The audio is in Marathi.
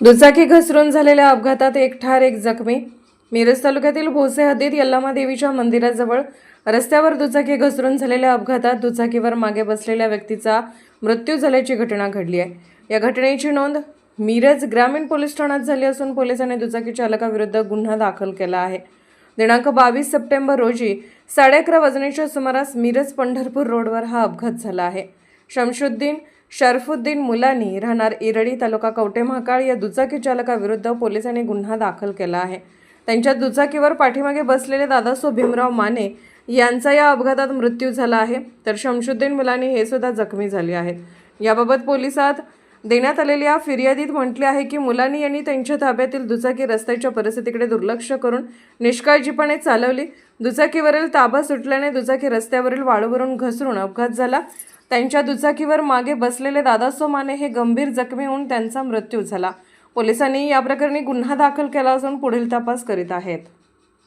दुचाकी घसरून झालेल्या अपघातात एक ठार एक जखमी. मिरज तालुक्यातील भोसे हद्दीत यल्लामा देवीच्या मंदिराजवळ रस्त्यावर दुचाकी घसरून झालेल्या अपघातात दुचाकीवर मागे बसलेल्या व्यक्तीचा मृत्यू झाल्याची घटना घडली आहे. या घटनेची नोंद मिरज ग्रामीण पोलीस ठाण्यात झाली असून पोलिसांनी दुचाकी चालकाविरुद्ध गुन्हा दाखल केला आहे. दिनांक बावीस सप्टेंबर रोजी साडे अकरा वाजण्याच्या सुमारास मिरज पंढरपूर रोडवर हा अपघात झाला आहे. शमशुद्दीन शरफुद्दीन मुलानी राहणार इरडी तालुका कवटे महाकाळ या दुचाकी चालकाविरुद्ध पोलिसांनी गुन्हा दाखल केला आहे. त्यांच्या दुचाकीवर पाठीमागे बसलेले दादासो भीमराव माने यांचा या अपघातात मृत्यू झाला आहे. तर शमशुद्दीन मुलानी हे सुद्धा जखमी झाले आहेत. याबाबत पोलिसात देण्यात आलेल्या फिर्यादीत म्हटले आहे की मुलांनी यांनी त्यांच्या ताब्यातील दुचाकी रस्त्याच्या परिस्थितीकडे दुर्लक्ष करून निष्काळजीपणे चालवली. दुचाकीवरील ताबा सुटल्याने दुचाकी रस्त्यावरील वाळूवरून घसरून अपघात झाला. त्यांच्या दुचाकीवर मागे बसलेले दादासो माने हे गंभीर जखमी होऊन त्यांचा मृत्यू झाला. पोलिसांनी या प्रकरणी गुन्हा दाखल केला असून पुढील तपास करीत आहेत.